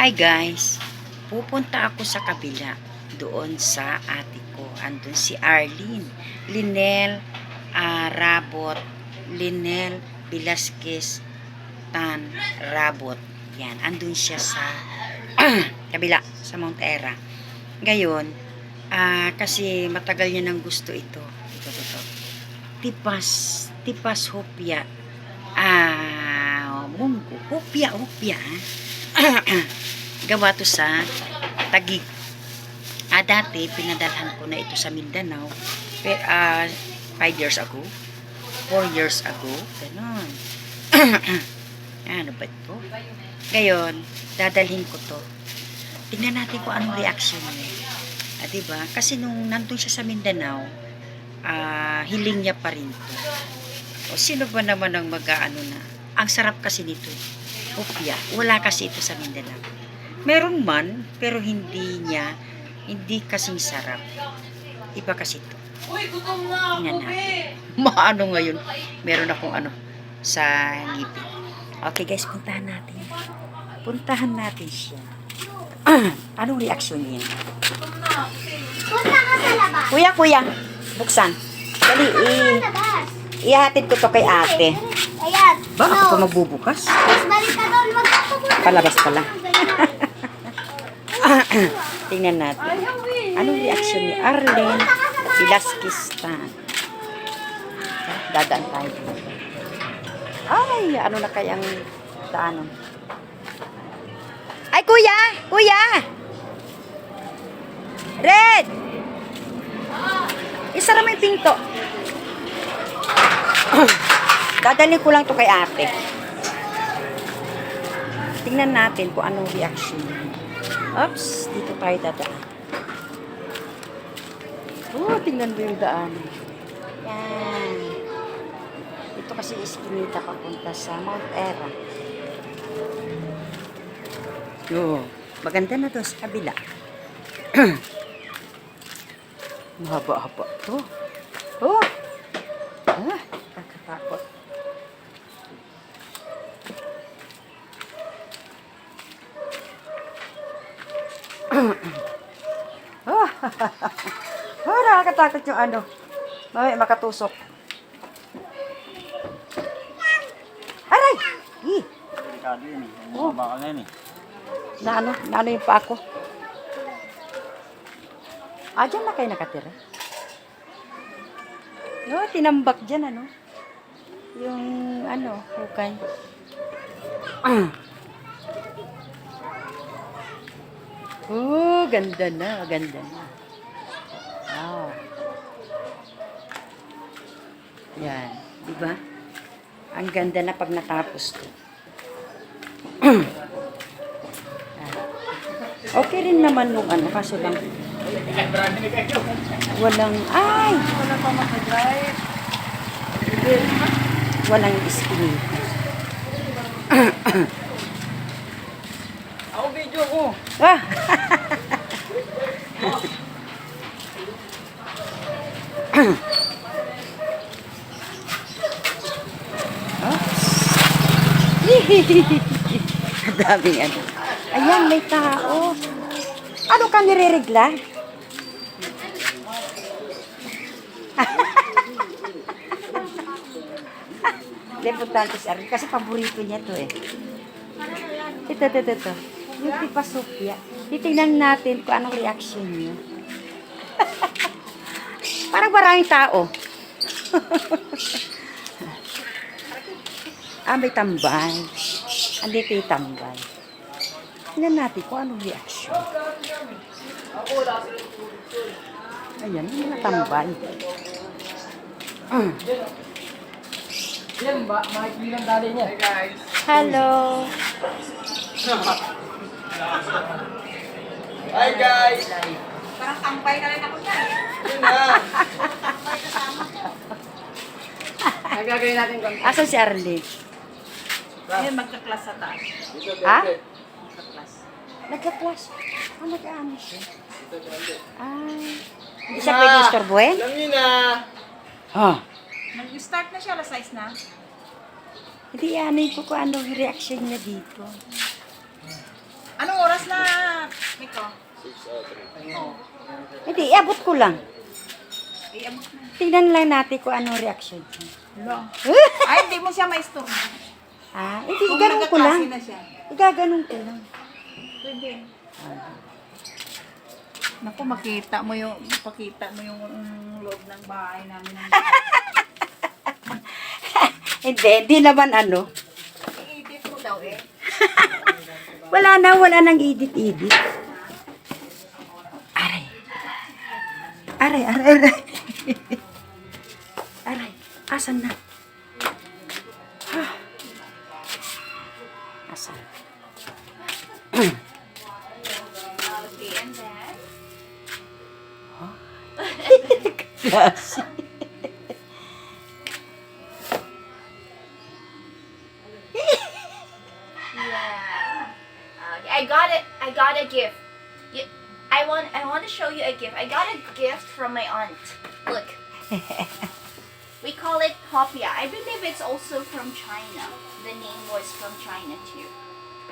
Hi guys, pupunta ako sa kabila doon sa ate ko. Andun si Arlene, Linel ah, Rabot, Linel Velasquez Tan Rabot. Yan, andun siya sa kabila, sa Mount Era. Ngayon, ah, kasi matagal niya nang gusto ito. Ito, ito, ito. Tipas, tipas hopya. Ah, mungko. Hopya, hopya. Gawa to sa Tagig. Ah, dati, pinadalhan ko na ito sa Mindanao. Pero, ah, five years ago. Four years ago. Ganon. ano ba ito? Ngayon, dadalhin ko to. Tingnan natin kung anong reaction niya. Ah, diba? Kasi nung nandun siya sa Mindanao, ah, hiling niya pa rin to. O sino ba naman ang mag-ano na? Ang sarap kasi nito. Opya. Wala kasi ito sa Mindanao. Meron man, pero hindi niya, hindi kasing sarap. Iba kasi ito. Uy, gutom na ako, Tingnan natin. Maano ngayon? Meron akong ano sa ngipin. Okay guys, puntahan natin. Puntahan natin siya. Anong reaksyon niya? Gutom na. Punta ka sa labas. Kuya, kuya, buksan. Dali, Labas. Ihatid ko to kay ate. Ayan. Ba, ako pa magbubukas? Palabas pala. Tingnan natin. Anong reaksyon ni Arlene Velasquez-Tan? Dadaan tayo. Ay, ano na kayang daanon? Ay, kuya! Kuya! Red! Isara mo yung pinto. Dadalhin ko lang to kay ate. Tingnan natin kung anong reaction. Oops, dito tayo dadaan. Oh, tingnan mo yung daan. Yan. Ito kasi iskinita papunta sa Mount Era. Oh, maganda na doon sa kabila. Mahaba-haba to. Oh! Ah, kakatakot. Oh, nakakatakot yung ano. Mamaya makatusok. Aray! Hi! Delikado yun. Oh. Baka na yun eh. Na ano? Na ano yung pa ako? Ah, dyan na kayo nakatira? No, tinambak dyan ano? Yung ano, hukay. Oh, ganda na, ganda na. Yan, di ba? Ang ganda na pag natapos to. Okay rin naman nung ano, kaso lang walang, ay! Wala pa mag-drive. Walang iskinita. Ako video ko. Ah! Ang daming ano. Ayan, may tao. Ano ka nireregla? Importante si Arvin kasi paborito niya to eh. Ito, ito, ito, ito. Yung tipa supya. Titingnan natin kung anong reaction niya. Parang maraming tao. Ah, may tambay. Andito yung tambay. Tingnan natin kung anong reaction. Ayan, yung mga tambay. Mm. Yan ba? Makikilang dali niya. Hey guys. Hello. Hi guys! Parang tampay na rin ako dyan. Yun na! Ang gagawin natin kung Asan si Arlie? Ayun, magka-class sa taas. Ha? Magka-class. Nagka-class. Ah, nag-ano siya? Ay. Hindi siya pwede istorbohin? Alam niyo na! Ha? Nag-start na siya, alas 6 na. Hindi ano ko kung anong reaction niya dito. Anong oras na, Miko? Hindi, iabot ko lang. Iabot na. Tingnan lang natin kung anong reaction niya. Ay, hindi mo siya maistorbo. Ah, hindi, Kung ganun ko lang. na siya. Igaganon ko lang. Pwede. Naku, makita mo yung, pakita mo yung mm, loob ng bahay namin. Hindi, hindi naman ano. I-edit mo daw eh. Wala na, wala nang edit-edit. Aray. Aray, aray, aray. aray, asan na? Klase. yeah. Okay, I got it. I got a gift. You, I want. I want to show you a gift. I got a gift from my aunt. Look. we call it popia. I believe it's also from China. The name was from China too,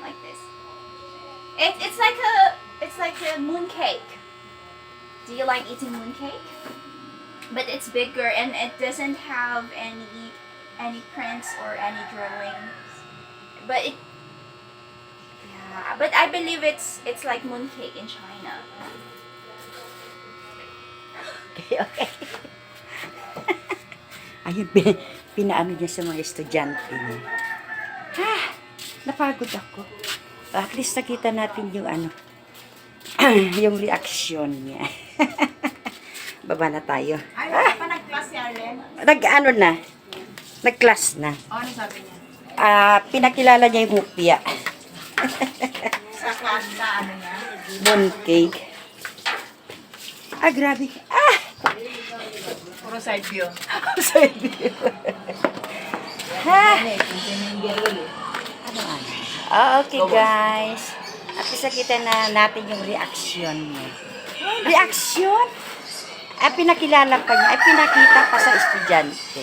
like this. It, it's like a. It's like a moon cake. Do you like eating moon cake? But it's bigger and it doesn't have any any prints or any drawings. But it yeah, but I believe it's it's like mooncake in China. Okay, okay. Ayun, pin, pinaano niya sa mga estudyante niya. Ha, napagod ako. At least nakita natin yung ano, yung reaction niya. Baba na tayo. Ay, wala pa nag-class si Arlen. Nag, ano na, nag-class na. O, ano sabi niya? Ah, pinakilala niya yung hupya. Sa class ano niya? Mooncake. Ah, grabe. Ah! Puro side view. Sorry. ha? Ano, ano? Ah, okay guys. At least nakita na natin yung reaction niya. Reaction? Ay, pinakilala pa niya. Ay, pinakita pa sa estudyante.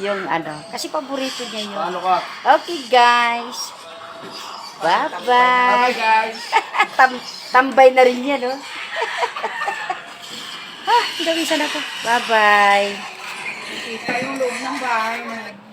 Yung ano. Kasi paborito niya yun. Ano ka? Okay guys. Bye-bye. guys. Tam tambay na rin yan, no? ah, gawisan ako. Bye-bye. Kita yung loob ng bahay na